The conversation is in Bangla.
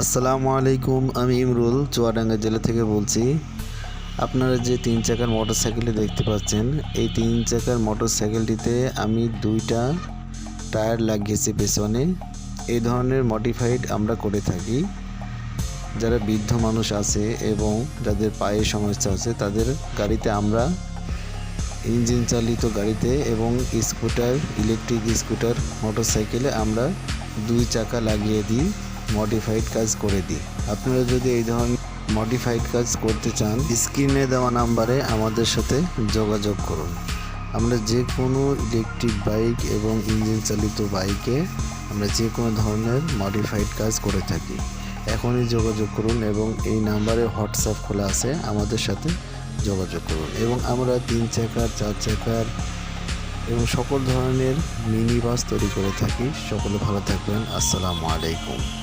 আসসালামু আলাইকুম, আমি ইমরুল, চুয়াডাঙ্গা জেলা থেকে বলছি। আপনারা যে তিন চাকার মোটর সাইকেলটি দেখতে পাচ্ছেন, এই তিন চাকার মোটর সাইকেলটিতে আমি দুইটা টায়ার লাগিয়েছি পেছনে। এই ধরনের মডিফাইড আমরা করে থাকি। যারা বৃদ্ধ মানুষ আছে এবং যাদের পায়ে সমস্যা আছে, তাদের গাড়িতে আমরা ইঞ্জিন চালিত গাড়িতে এবং স্কুটার, ইলেকট্রিক স্কুটার মোটর সাইকেলে আমরা দুই চাকা লাগিয়ে দিই। মডিফাইড কাজ করে দিই। আপনারা যদি এই ধরনের মডিফাইড কাজ করতে চান স্ক্রিনে দেওয়া নাম্বারে আমাদের সাথে যোগাযোগ করুন। আমরা যে কোনো ইলেকট্রিক বাইক এবং ইঞ্জিন চালিত বাইকে আমরা যে কোনো ধরনের মডিফাইড কাজ করে থাকি। এখনই যোগাযোগ করুন এবং এই নাম্বারে হোয়াটসঅ্যাপ খোলা আছে, আমাদের সাথে যোগাযোগ করুন। এবং আমরা তিন চাকার, চার চাকার এবং সকল ধরনের মিনি বাস তৈরি করে থাকি। সকলে ভালো থাকবেন। আসসালামু আলাইকুম।